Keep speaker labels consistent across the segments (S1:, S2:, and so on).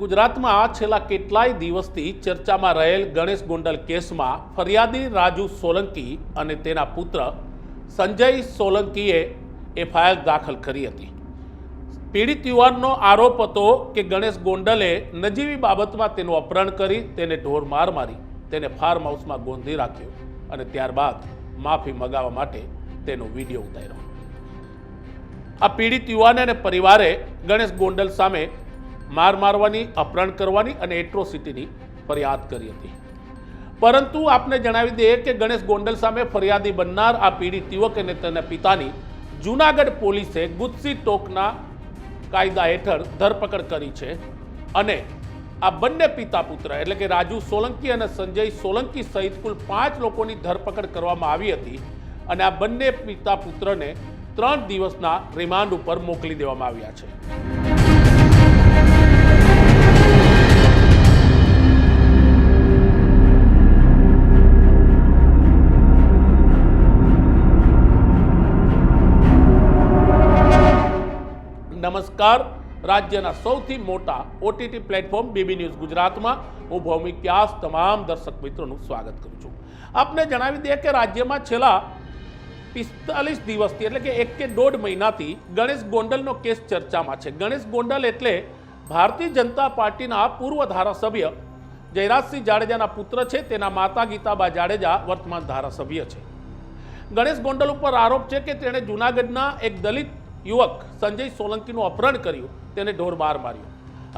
S1: ગુજરાતમાં છેલ્લા કેટલાય દિવસથી ચર્ચામાં રહેલ ગણેશ ગોંડલ કેસમાં ફરિયાદી રાજુ સોલંકી અને તેના પુત્ર સંજય સોલંકીએ એફઆઈઆર દાખલ કરી હતી. પીડિત યુવાનનો આરોપ હતો કે ગણેશ ગોંડલે નજીવી બાબતમાં તેનું અપહરણ કરી તેને ઢોર માર મારી, તેને ફાર્મ હાઉસમાં ગોંધી રાખ્યો અને ત્યારબાદ માફી મગાવવા માટે તેનો વીડિયો ઉતાર્યો. આ પીડિત યુવાને અને પરિવારે ગણેશ ગોંડલ સામે માર મારવાની, અપહરણ કરવાની અને એટ્રોસિટીની ફરિયાદ કરી હતી. પરંતુ આપને જણાવી દઈએ કે ગણેશ ગોંડલ સામે ફરિયાદી બનનાર આ પીડિત યુવક અને તેના પિતાની જૂનાગઢ પોલીસે ગુજસી ટોકના કાયદા હેઠળ ધરપકડ કરી છે અને આ બંને પિતા પુત્ર, એટલે કે રાજુ સોલંકી અને સંજય સોલંકી સહિત કુલ પાંચ લોકોની ધરપકડ કરવામાં આવી હતી અને આ બંને પિતા પુત્રને ત્રણ દિવસના રિમાન્ડ ઉપર મોકલી દેવામાં આવ્યા છે. નમસ્કાર. રાજ્યના સૌથી મોટા ઓટીટી પ્લેટફોર્મ બીબી ન્યૂઝ ગુજરાતમાં હું ભૌમિક વ્યાસ તમામ દર્શક મિત્રોનું સ્વાગત કરું છું. આપને જણાવી દઈએ કે રાજ્યમાં છેલ્લા પિસ્તાલીસ દિવસથી એટલે કે એક કે દોઢ મહિનાથી ગણેશ ગોંડલનો કેસ ચર્ચામાં છે. ગણેશ ગોંડલ એટલે ભારતીય જનતા પાર્ટીના પૂર્વ ધારાસભ્ય જયરાજસિંહ જાડેજાના પુત્ર છે. તેના માતા ગીતાબા જાડેજા વર્તમાન ધારાસભ્ય છે. ગણેશ ગોંડલ ઉપર આરોપ છે કે તેણે જૂનાગઢના એક દલિત યુવક સંજય સોલંકીનું અપહરણ કર્યું, તેને ઢોર બહાર માર્યો.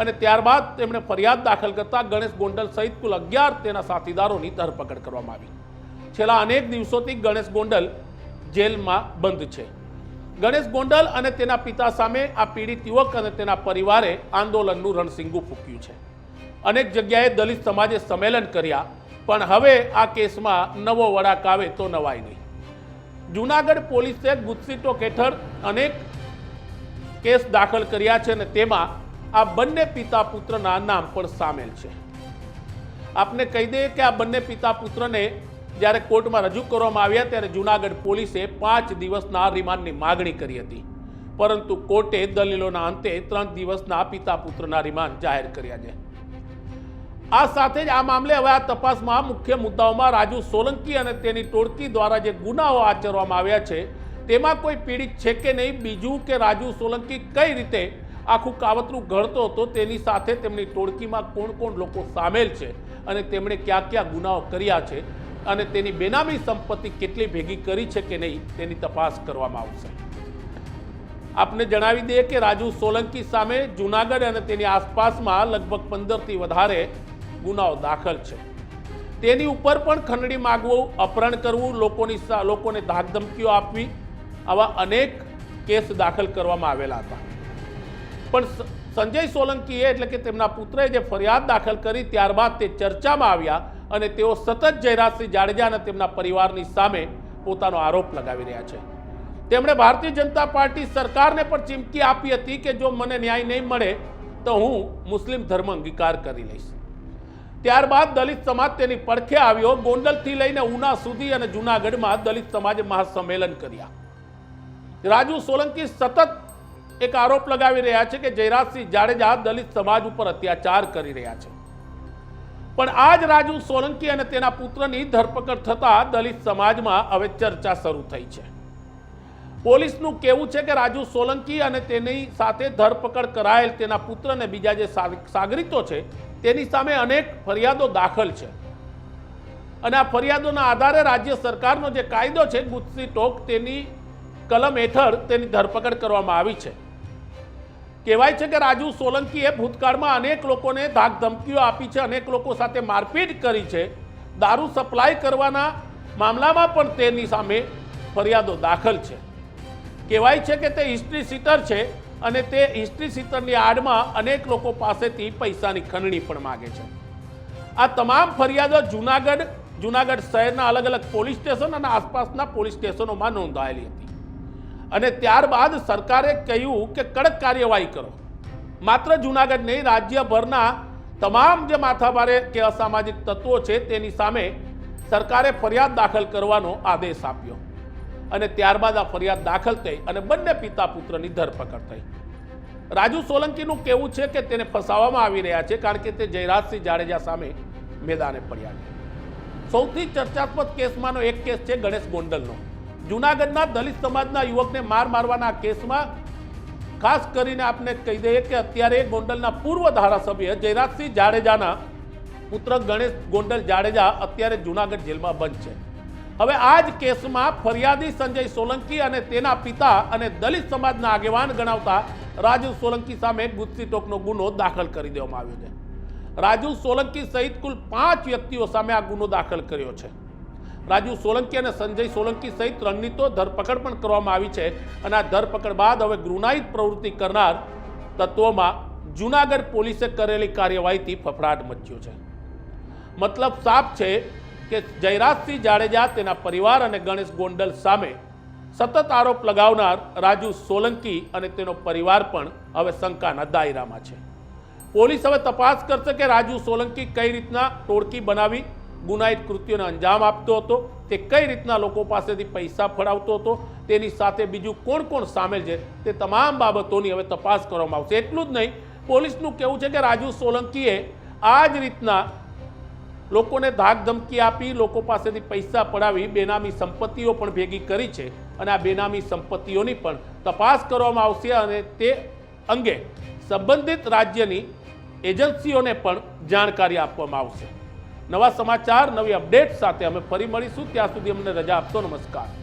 S1: અને ત્યારબાદ તેમણે ફરિયાદ દાખલ કરતા ગણેશ ગોંડલ સહિત કુલ અગિયાર તેના સાથીદારોની ધરપકડ કરવામાં આવી. છેલ્લા અનેક દિવસોથી ગણેશ ગોંડલ જેલમાં બંધ છે. ગણેશ ગોંડલ અને તેના પિતા સામે આ પીડિત યુવક અને તેના પરિવારે આંદોલનનું રણસિંગું ફૂક્યું છે. અનેક જગ્યાએ દલિત સમાજે સંમેલન કર્યા, પણ હવે આ કેસમાં નવો વળાક આવે તો નવાય નહીં. જૂનાગઢ પોલીસે ગુજસી ટોક હેઠળ અનેક કેસ દાખલ કર્યા છે અને તેમાં આ બંને પિતા પુત્રના નામ પણ સામેલ છે. આપને કહી દઈએ કે આ બંને પિતા પુત્રને જ્યારે કોર્ટમાં રજૂ કરવામાં આવ્યા ત્યારે જૂનાગઢ પોલીસે પાંચ દિવસના રિમાન્ડની માગણી કરી હતી. પરંતુ કોર્ટે દલીલોના અંતે ત્રણ દિવસના પિતા પુત્રના રિમાન્ડ જાહેર કર્યા છે. આ સાથે જ આ મામલે હવે આ તપાસમાં મુખ્ય મુદ્દાઓમાં રાજુ સોલંકી અને તેની ટોળકી દ્વારા જે ગુનાઓ આચરવામાં આવ્યા છે, તેમાં કોઈ પીડિત છે કે નહીં, બીજું કે રાજુ સોલંકી કઈ રીતે આખું કાવતરું ઘડતો હતો તેની સાથે તેમની ટોળકીમાં કોણ કોણ લોકો સામેલ છે અને તેમણે કયા કયા ગુનાઓ કર્યા છે અને તેની બેનામી સંપત્તિ કેટલી ભેગી કરી છે કે નહીં, તેની તપાસ કરવામાં આવશે. આપને જણાવી દઈએ કે રાજુ સોલંકી સામે જૂનાગઢ અને તેની આસપાસમાં લગભગ પંદરથી વધારે ગુનાઓ દાખલ છે. તેની ઉપર પણ ખંડણી માગવું, અપહરણ કરવું, લોકોની લોકોને ધાકધમકીઓ આપવી આવા અનેક કેસ દાખલ કરવામાં આવેલા હતા. પણ સંજય સોલંકીએ એટલે કે તેમના પુત્રએ જે ફરિયાદ દાખલ કરી ત્યારબાદ તે ચર્ચામાં આવ્યા અને તેઓ સતત જયરાજસિંહ જાડેજા અને તેમના પરિવારની સામે પોતાનો આરોપ લગાવી રહ્યા છે. તેમણે ભારતીય જનતા પાર્ટી સરકારને પણ ચીમકી આપી હતી કે જો મને ન્યાય નહીં મળે તો હું મુસ્લિમ ધર્મ અંગીકાર કરી લઈશ. ત્યારબાદ દલિત સમાજ તેની પડખે આવ્યો. ગોંડલથી લઈને ઉના સુધી અને જૂનાગઢમાં દલિત સમાજે મહાસંમેલન કર્યા. રાજુ સોલંકી સતત એક આરોપ લગાવી રહ્યા છે કે જયરાજસિંહ જાડેજા દલિત સમાજ ઉપર અત્યાચાર કરી રહ્યા છે. પણ આ જ રાજુ સોલંકી અને તેના પુત્રની ધરપકડ થતા દલિત સમાજમાં હવે ચર્ચા શરૂ થઈ છે. પોલીસનું કહેવું છે કે રાજુ સોલંકી અને તેની સાથે ધરપકડ કરાયેલ તેના પુત્ર અને બીજા જે સાગ- સાગરીતો છે તેની સામે અનેક ફરિયાદો દાખલ છે. અને આ ફરિયાદોના આધારે રાજ્ય સરકારનો જે કાયદો છે, ગુજસી ટોક, તેની કલમ હેઠળ તેની ધરપકડ કરવામાં આવી છે. કહેવાય છે કે રાજુ સોલંકીએ ભૂતકાળમાં અનેક લોકોને ધાક ધમકીઓ આપી છે, અનેક લોકો સાથે મારપીટ કરી છે. દારૂ સપ્લાય કરવાના મામલામાં પણ તેની સામે ફરિયાદો દાખલ છે. કહેવાય છે કે તે હિસ્ટ્રી સીટર છે અને તે હિસ્ટ્રી સિત્તરની આડમાં અનેક લોકો પાસેથી પૈસાની ખંડણી પણ માગે છે. આ તમામ ફરિયાદો જૂનાગઢ જૂનાગઢ શહેરના અલગ અલગ પોલીસ સ્ટેશન અને આસપાસના પોલીસ સ્ટેશનોમાં નોંધાયેલી હતી. અને ત્યારબાદ સરકારે કહ્યું કે કડક કાર્યવાહી કરો. માત્ર જૂનાગઢ નહીં, રાજ્યભરના તમામ જે માથાભારે કે અસામાજિક તત્વો છે તેની સામે સરકારે ફરિયાદ દાખલ કરવાનો આદેશ આપ્યો. અને ત્યારબાદ આ ફરિયાદ દાખલ થઈ અને બંને પિતા પુત્રની ધરપકડ થઈ. રાજુ સોલંકીનું કહેવું છે કે તેને ફસાવવામાં આવી રહ્યા છે કારણ કે તે જયરાજસિંહ જાડેજા સામે મેદાને પડ્યા છે. સૌથી ચર્ચાસ્પદ કેસમાંનો એક કેસ છે ગણેશ ગોંડલનો. જૂનાગઢના દલિત સમાજના યુવકને માર મારવાના કેસમાં ખાસ કરીને આપને કહી દઈએ કે અત્યારે ગોંડલના પૂર્વ ધારાસભ્ય જયરાજસિંહ જાડેજાના પુત્ર ગણેશ ગોંડલ જાડેજા અત્યારે જૂનાગઢ જેલમાં બંધ છે. હવે આ જ કેસમાં ફરિયાદી સંજય સોલંકી અને તેના પિતા અને દલિત સમાજના આગેવાન ગણાવતા રાજુ સોલંકી સામે ગુસ્સી ટોકનો ગુનો દાખલ કરી દેવામાં આવ્યો છે. રાજુ સોલંકી સહિત કુલ પાંચ વ્યક્તિઓ સામે આ ગુનો દાખલ કર્યો છે. રાજુ સોલંકી અને સંજય સોલંકી સહિત રણનીતો ધરપકડ પણ કરવામાં આવી છે અને આ ધરપકડ બાદ હવે ગુનાહિત પ્રવૃત્તિ કરનાર તત્વોમાં જૂનાગઢ પોલીસે કરેલી કાર્યવાહીથી ફફડાટ મચ્યો છે. મતલબ સાફ છે કે જયરાજસિંહ જાડેજા તેના પરિવાર અને ગણેશ ગોંડલ સામે સતત આરોપ લગાવનાર રાજુ સોલંકી અને તેનો પરિવાર પણ હવે શંકાના દાયરામાં છે. પોલીસ હવે તપાસ કરશે કે રાજુ સોલંકી કઈ રીતના ટોળકી બનાવી ગુનાહિત કૃત્યોને અંજામ આપતો હતો, તે કઈ રીતના લોકો પાસેથી પૈસા ફળાવતો હતો, તેની સાથે બીજું કોણ કોણ સામેલ છે, તે તમામ બાબતોની હવે તપાસ કરવામાં આવશે. એટલું જ નહીં, પોલીસનું કહેવું છે કે રાજુ સોલંકીએ આ જ રીતના લોકોને ધાક ધમકી આપી, લોકો પાસેથી પૈસા પડાવી, બેનામી સંપત્તિઓ પણ ભેગી કરી છે અને આ બેનામી સંપત્તિઓની પણ તપાસ કરવામાં આવશે અને તે અંગે સંબંધિત રાજ્યની એજન્સીઓને પણ જાણકારી આપવામાં આવશે. નવા સમાચાર, નવી અપડેટ સાથે અમે ફરી મળીશું. ત્યાં સુધી અમને રજા આપશો. નમસ્કાર.